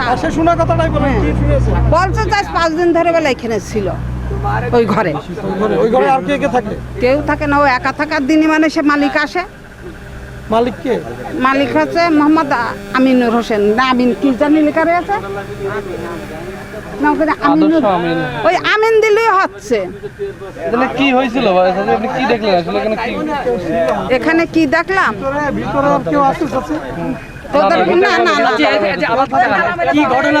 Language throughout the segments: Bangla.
কথা। সে শোনা কথাটাই বলেন কি শুনেছে বলছে যে পাঁচ দিন ধরে বেলা এখানে ছিল। ওই ঘরে। ওই ঘরে- আর কে কে থাকে? কেউ থাকে না ও একা থাকার দিনই মানে সে মালিক আসে। মালিক কে? মালিক হচ্ছে মোহাম্মদ আমিনুর হোসেন। না আমিন কি জানি লেখা রয়েছে না আমিনুর ওই আমিন দিলেই হচ্ছে। কি হয়েছিল ভাই? সাথে আপনি কি দেখলেন? এখানে কি দেখলাম? ভিতরে কেউ না না না কি ঘটনা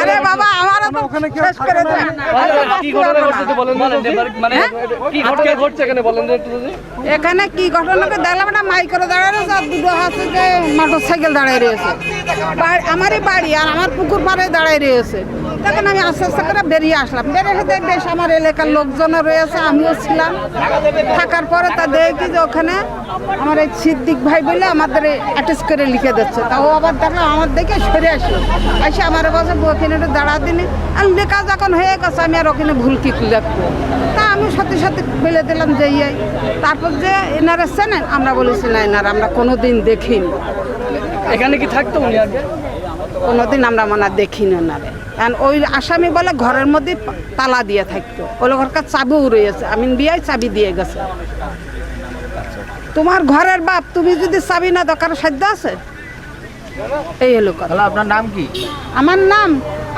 আরে বাবা আমারও তো শেষ করে দে কি ঘটনা ঘটছে বলেন মানে কি ঘটনা ঘটছে এখানে বলেন কি ঘটনাকে দেখলাম না মাইক করে দাঁড়ায় আর দুটো হাতে যে মোটর সাইকেল দাঁড়ায় রয়েছে। আমারই বাড়ি আর আমার পুকুর পাড়ে দাঁড়ায় রয়েছে। তখন আমি আস্তে আস্তে করে বেরিয়ে আসলাম। বেরিয়ে এসে দেখি বেশ আমার এলাকার লোকজনও রয়েছে আমিও ছিলাম। থাকার পরে তা দেখি যে ওখানে আমার এই সিদ্দিক ভাই বলে আমাদের অ্যাটাচ করে লিখে দিচ্ছে। তাও আবার দেখলাম আমার দেখে সরে আসলো। এসে আমার বসে ওখানে একটু দাঁড়া দিনি। আর লেখা যখন হয়ে গেছে আমি আর ওখানে ভুল কি লিখব তা আমি সাথে সাথে বলে দিলাম যে ইয়াই তারপর যে এনারা চেনেন আমরা বলেছি না এনারা আমরা কোনো দিন দেখিনি। এখানে কি থাকতো উনি আগে কোনোদিন আমরা মনে দেখিনি ওনারে। কারণ ওই আসামি বলে ঘরের মধ্যে তালা দিয়ে থাকতো। ওগুলো ঘরকার চাবিও গেছে আমি বিয়াই চাবি দিয়ে গেছে। তোমার ঘরের বাপ তুমি যদি চাবি না দরকার সাধ্য আছে? এই হলো কথা। আপনার নাম কি? আমার নাম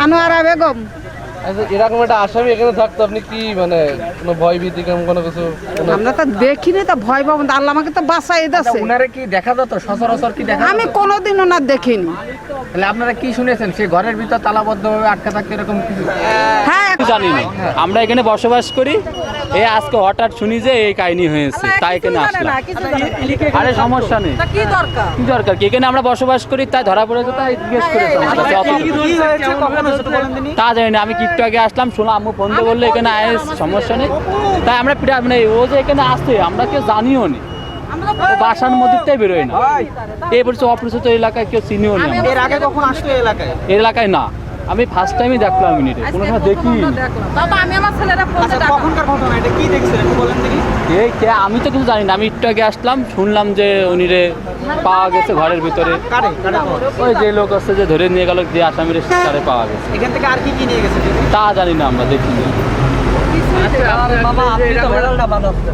আনোয়ারা বেগম। এরকম একটা আসামি এখানে থাকতো আপনি কি মানে কোনো ভয় ভীতি কেমন কোনো কিছু? আমরা তো দেখিনি তা ভয় পাবো না। আল্লাহ আমাকে তো বাঁচাই দিচ্ছে উনারে কি দেখা যেত? সচরাচর কি দেখা আমি কোনোদিন ওনার দেখিনি। তাহলে আপনারা কি শুনেছেন? সে ঘরের ভিতর তালাবদ্ধভাবে আটকা থাকতে এরকম কিছু? হ্যাঁ। জানি না। আমরা এখানে বসবাস করি এই আজকে হঠাৎ শুনি যে এই কাহিনী হয়েছে তাই এখানে আসলাম? আরে সমস্যা নেই। কি দরকার? কি দরকার? কি এখানে আমরা বসবাস করি তাই ধরা পড়েছে তাই জিজ্ঞেস করেছে। আমার কাছে অতটুকু। তা জানি না আমি একটু আগে আসলাম শুনলাম আম্মু ফোন দিয়ে বলল এখানে আয় সমস্যা নেই। তাই আমরা পিঠা মানে ও যে এখানে আসছে আমরা কেউ জানিও নি। ও বাসার মধ্যে বেরোয় না। এই বলছে অপরিচিত এলাকায় কেউ চিনিও নি এর আগে কখন আসলো এলাকায়? এলাকায় না। আমি ফার্স্ট টাইমই দেখলাম মিনিটে কোনো সময় দেখি বাবা আমি আমার ছেলেরা আচ্ছা কখনকার ঘটনা এটা কি দেখছেন একটু বলেন দেখি। এই কে আমি তো কিছু জানি না আমি একটু আগে আসলাম শুনলাম যে উনি রে পাওয়া গেছে ঘরের ভিতরে। কারে কারে ওই যে লোক আছে যে ধরে নিয়ে গেল যে আসামির তারে পাওয়া গেছে। এখান থেকে আর কি কি নিয়ে গেছে তা জানি না আমরা দেখিনি।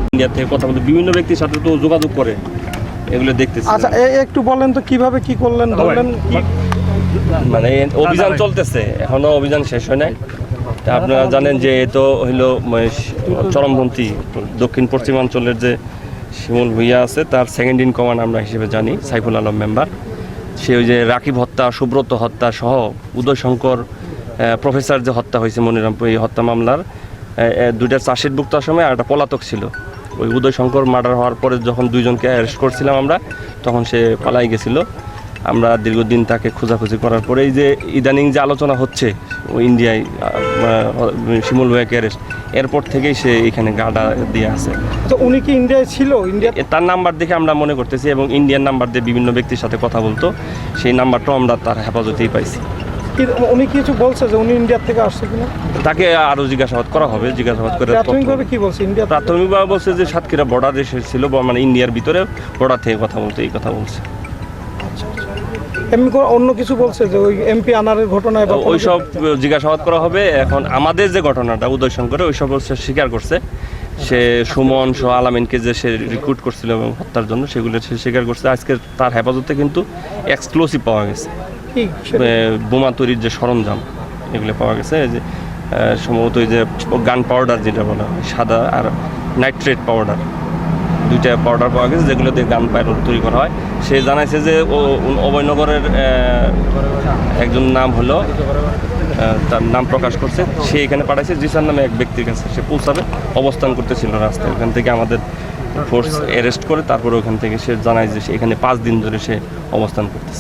ইন্ডিয়া থেকে কথা বলতে বিভিন্ন ব্যক্তির সাথে তো যোগাযোগ করে এগুলো দেখতেছি। আচ্ছা এ- একটু বলেন তো কীভাবে কি করলেন ধরলেন? কি- মানে অভিযান চলতেছে, এখনও অভিযান শেষ হয় নাই। আপনারা জানেন যে এ তো হইল মানে চরমপন্থী দক্ষিণ পশ্চিমাঞ্চলের যে শিমুল ভুইয়া আছে, তার সেকেন্ড ইন কমান্ড আমরা হিসেবে জানি, সাইফুল আলম মেম্বার সে ওই যে রাকিব হত্যা, সুব্রত হত্যা সহ উদয়শঙ্কর প্রফেসর যে হত্যা হয়েছে মনিরামপুর এই হত্যা মামলার দুইটা ভুক্তার সময় আর একটা পলাতক ছিল। ওই উদয়শঙ্কর মার্ডার হওয়ার পরে যখন দুইজনকে অ্যারেস্ট করছিলাম আমরা, তখন সে পালাই গেছিল। আমরা দীর্ঘদিন তাকে খোঁজাখুঁজি করার পরে এই যে ইদানিং যে আলোচনা হচ্ছে ও ইন্ডিয়ায় শিমুল ভুয়াকে অ্যারেস্ট এরপর থেকেই সে এখানে গাডা দিয়ে আছে। তো উনি কি ইন্ডিয়ায় ছিল? ইন্ডিয়া তার নাম্বার দেখে আমরা মনে করতেছি এবং ইন্ডিয়ান নাম্বার দিয়ে বিভিন্ন ব্যক্তির সাথে কথা বলতো সেই নাম্বারটাও আমরা তার হেফাজতেই পাইছি। উনি কিছু বলছে যে উনি ইন্ডিয়া থেকে আসছে কিনা? তাকে আরও জিজ্ঞাসাবাদ করা হবে জিজ্ঞাসাবাদ করে প্রাথমিকভাবে কি বলছে ইন্ডিয়া প্রাথমিকভাবে বলছে যে সাতক্ষীরা বর্ডার দেশে ছিল বা মানে ইন্ডিয়ার ভিতরে বর্ডার থেকে কথা বলতে এই কথা বলছে। এমনি অন্য কিছু বলছে যে ওই এমপি আনারের ঘটনায় বা ওই সব জিজ্ঞাসাবাদ করা হবে। এখন আমাদের যে ঘটনাটা উদয় সব সে স্বীকার করছে। সে সুমন সহ আলামিনকে যে সে রিক্রুট করছিল এবং হত্যার জন্য সেগুলো সে স্বীকার করছে। আজকে তার হেফাজতে কিন্তু এক্সক্লুসিভ পাওয়া গেছে। বোমা তৈরির যে সরঞ্জাম এগুলো পাওয়া গেছে। যে সম্ভবত ওই যে গান পাউডার যেটা বলা হয় সাদা আর নাইট্রেট পাউডার দুইটা পাউডার পাওয়া গেছে, যেগুলো দিয়ে গান পাউডার তৈরি করা হয়। সে জানাইছে যে ও ও- অভয়নগরের একজন নাম হলো তার নাম প্রকাশ করছে। সে এখানে পাঠাইছে জিসার নামে এক ব্যক্তির কাছে। সে পৌঁছাবে, অবস্থান করতেছিল রাস্তায়। ওখান থেকে আমাদের ফোর্স অ্যারেস্ট করে, তারপরে ওখান থেকে সে জানায় যে সে এখানে পাঁচ দিন ধরে সে অবস্থান করতেছে।